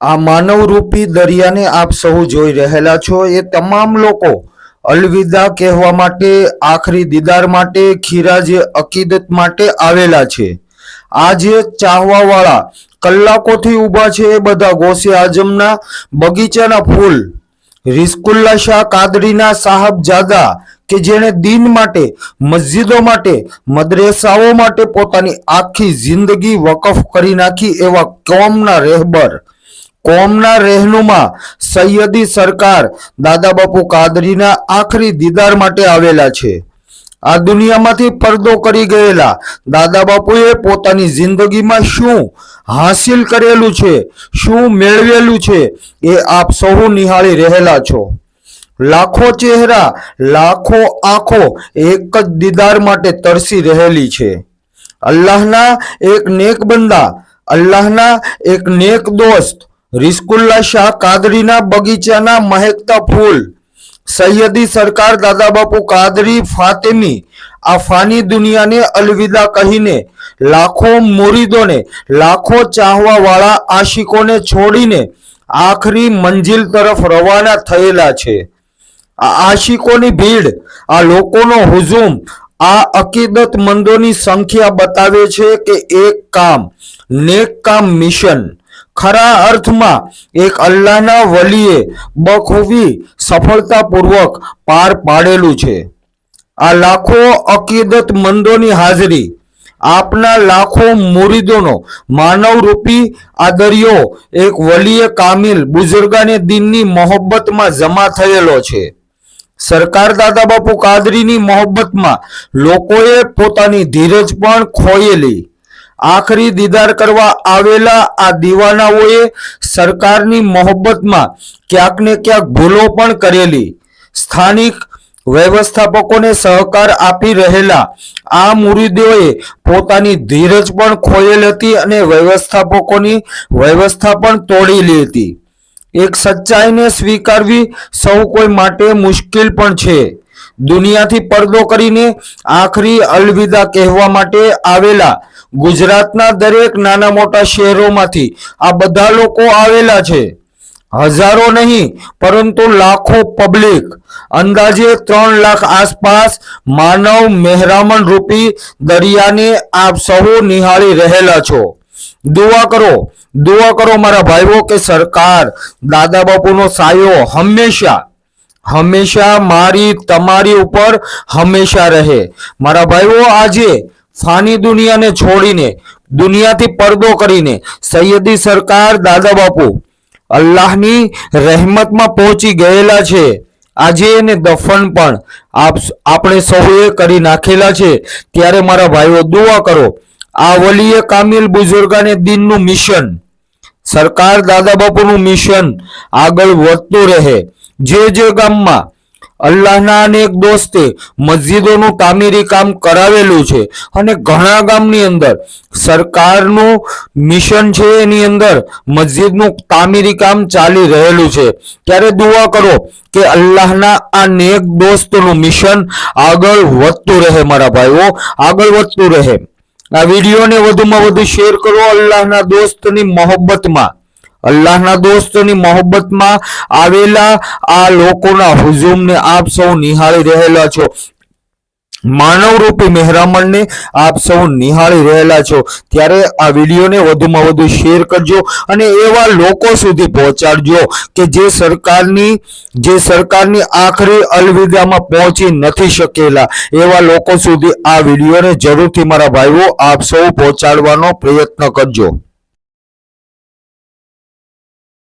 આ માનવરૂપી દરિયાને આપ સહુ જોઈ રહેલા છો. એ તમામ લોકો અલવિદા કહેવા માટે, આખરી દીદાર માટે, ખીરાજે અકીદત માટે આવેલા છે. આ જે ચાહવાવાળા કલાકોથી ઊભા છે એ બધા ગોસે આઝમના બગીચાના ફૂલ. રિસ્કુલ્લા શાહ કાદરીના સાહબજાદા કે જેણે દિન માટે, મસ્જિદો માટે, મદ્રેસાઓ માટે પોતાની આખી જિંદગી વકફ કરી નાખી એવા કોમના રહેબર કોમના રહેનુમા સૈયદી સરકાર દાદા બાપુ કાદરીના આખરી દીદાર માટે આવેલા છે. આ દુનિયામાંથી પડદો કરી ગયેલા દાદા બાપુએ પોતાની જિંદગીમાં શું હાસિલ કરેલું છે, શું મેળવેલું છે, એ આપ સૌ નિહાળી રહેલા છો. લાખો ચહેરા, લાખો આંખો એક જ દીદાર માટે તરસી રહેલી છે. અલ્લાહના એક નેક બંદા, અલ્લાહના એક નેક દોસ્ત રિસ્કુલ્લા શાહ કાદરીના બગીચાના મહેકતા ફૂલ. સૈયદી સરકાર દાદા બાપુ કાદરી ફાતેમી આ ફાની દુનિયાને અલવિદા કહીને લાખો મુરીદોને, લાખો ચાહવાવાળા આશિકોને છોડીને આખરી મંજિલ તરફ રવાના થયેલા છે. આ આશિકોની ભીડ, આ લોકોનો હુજુમ આ અકીદતમંદોની સંખ્યા બતાવે છે કે એક કામ, નેક કામ મિશન. ખરા અર્થમાં એક અલ્લાહના વલીએ બખૂબી સફળતાપૂર્વક પાર પાડેલું છે. આ લાખો અકીદતમંદોની હાજરી, આપના લાખો મુરીદોનો માનવરૂપી આ દરિયો એક વલીએ કામિલ બુઝુર્ગાને દિનની મોહબ્બતમાં જમા થયેલો છે. સરકાર દાદા બાપુ કાદરીની મોહબ્બતમાં લોકોએ પોતાની ધીરજ પણ ખોયેલી. આખરી દીદાર કરવા આવેલા આ દીવાનાઓએ સરકારની મોહબ્બતમાં ક્યાંક ને ક્યાંક ભૂલો પણ કરેલી. સ્થાનિક વ્યવસ્થાપકોને સહકાર આપી રહેલા આ મુરીદોએ પોતાની ધીરજ પણ ખોયેલ હતી અને વ્યવસ્થાપકોની વ્યવસ્થા પણ તોડેલી હતી. એક સચ્ચાઈને સ્વીકારવી સૌ કોઈ માટે મુશ્કેલ પણ છે. દુનિયાથી પડદો કરીને આખરી અલવિદા કહેવા માટે આવેલા. ગુજરાતના દરેક નાના મોટા શહેરોમાંથી આ બધા લોકો આવેલા છે. હજારો નહીં, પરંતુ લાખો પબ્લિક અંદાજે ત્રણ લાખ આસપાસ માનવ મહેરામણ રૂપી દરિયાને આપ સૌ નિહાળી રહેલા છો. દુઆ કરો દુઆ કરો મારા ભાઈઓ કે સરકાર, દાદા બાપુનો સાયો હંમેશા હંમેશા મારી, તમારી ઉપર હંમેશા રહે. મારા ભાઈઓ, આજે ફાની દુનિયાને છોડીને, દુનિયાથી પડદો કરીને સૈયદી સરકાર દાદા બાપુ અલ્લાહની રહેમતમાં પહોંચી ગયેલા છે. આજે એને દફન પણ આપ, આપણે સૌએ કરી નાખેલા છે. ત્યારે મારા ભાઈઓ, દુઆ કરો, આ વલીએ કામિલ બુઝુર્ગાને દિનનું મિશન, સરકાર દાદા બાપુનું મિશન આગળ વધતું રહે. જે જે ગામમાં અલ્લાહના અનેક દોસ્તે મસ્જિદોનું તામીરી કામ કરાવેલું છે અને ઘણા ગામની અંદર સરકારનું મિશન છે એની અંદર મસ્જિદનું તામીરી કામ ચાલી રહેલું છે. ત્યારે દુઆ કરો કે અલ્લાહના આ દોસ્તનું મિશન આગળ વધતું રહે મારા ભાઈઓ, આગળ વધતું રહે. આ વિડીયોને વધુમાં વધુ શેર કરો અલ્લાહના દોસ્તની મોહબ્બતમાં. અલ્લાહના દોસ્તની મોહબ્બતમાં આવેલા આ લોકોના હુજુમને આપ સૌ નિહાળી રહેલા છો. માનવ રૂપી મહેરામણને આપ સૌ નિહાળી રહેલા છો. ત્યારે આ વિડીયોને વધુમાં વધુ શેર કરજો અને એવા લોકો સુધી પહોંચાડજો કે જે સરકારની જે સરકારની આખરી અલવિદામાં પહોંચી નથી શકેલા. એવા લોકો સુધી આ વિડીયોને જરૂરથી મારા ભાઈઓ આપ સૌ પહોંચાડવાનો પ્રયત્ન કરજો.